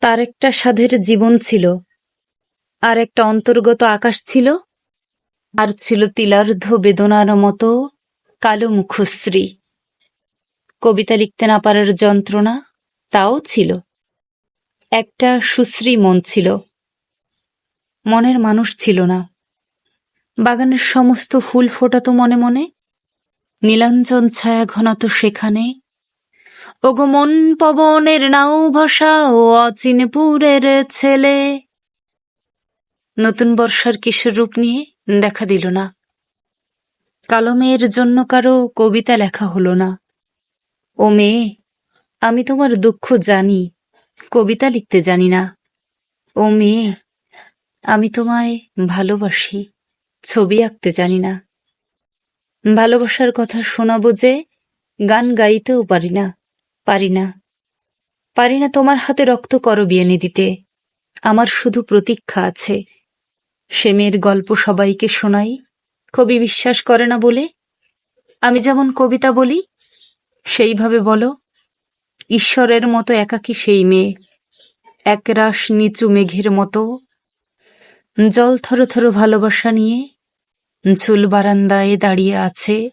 তার একটা সাধের জীবন ছিল, আর একটা অন্তর্গত আকাশ ছিল, আর ছিল তিলার্ধ বেদনার মতো কালো মুখশ্রী। কবিতা লিখতে না পারার যন্ত্রণা তাও ছিল। একটা সুশ্রী মন ছিল। মনের মানুষ ছিল না। বাগানের সমস্ত ফুল ফোটাতো মনে মনে, নীলাঞ্জন ছায়া ঘনাতো সেখানে ওগো মন পবনের নাও ভাষা ও অচিনপুরের ছেলে। নতুন বর্ষার কিশোর রূপ নিয়ে দেখা দিল না। কালো মেয়ের জন্য কারও কবিতা লেখা হলো না। ও মেয়ে, আমি তোমার দুঃখ জানি, কবিতা লিখতে জানি না। ও মেয়ে, আমি তোমায় ভালোবাসি, ছবি আঁকতে জানি না। ভালোবাসার কথা শোনাবো যে, গান গাইতেও পারি না। পারি না। পারি না তোমার হাতে রক্ত করবি এনে দিতে। আমার শুধু প্রতীক্ষা আছে। সে মেয়ের গল্প সবাইকে শোনাই। কবি বিশ্বাস করে না বলে? আমি যেমন কবিতা বলি, সেইভাবে বলো। ঈশ্বরের মতো একাকী সেই মেয়ে। একরাশ নিচু মেঘের মতো। জল থরো থরো ভালোবাসা নিয়ে ঝুল বারান্দায় দাঁড়িয়ে আছে।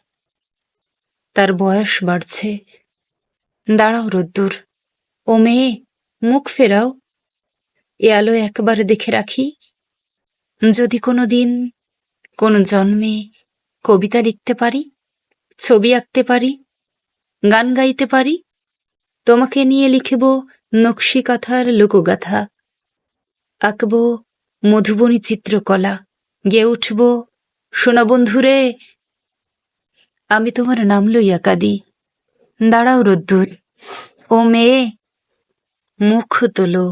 তার বয়স বাড়ছে। দাঁড়াও রোদ্দুর। ও মেয়ে, মুখ ফেরাও। এ আলো একবার দেখে রাখি। যদি কোনো দিন কোনো জন্মে কবিতা লিখতে পারি, ছবি আঁকতে পারি, গান গাইতে পারি, তোমাকে নিয়ে লিখব নকশি কথার লোকগাথা। আঁকব মধুবনী চিত্রকলা, গেয়ে উঠব সোনা বন্ধুরে আমি তোমার নাম লইয়া কাঁদি। দাঁড়াও রোদ্দুর। ও মেয়ে মুখ তোলো।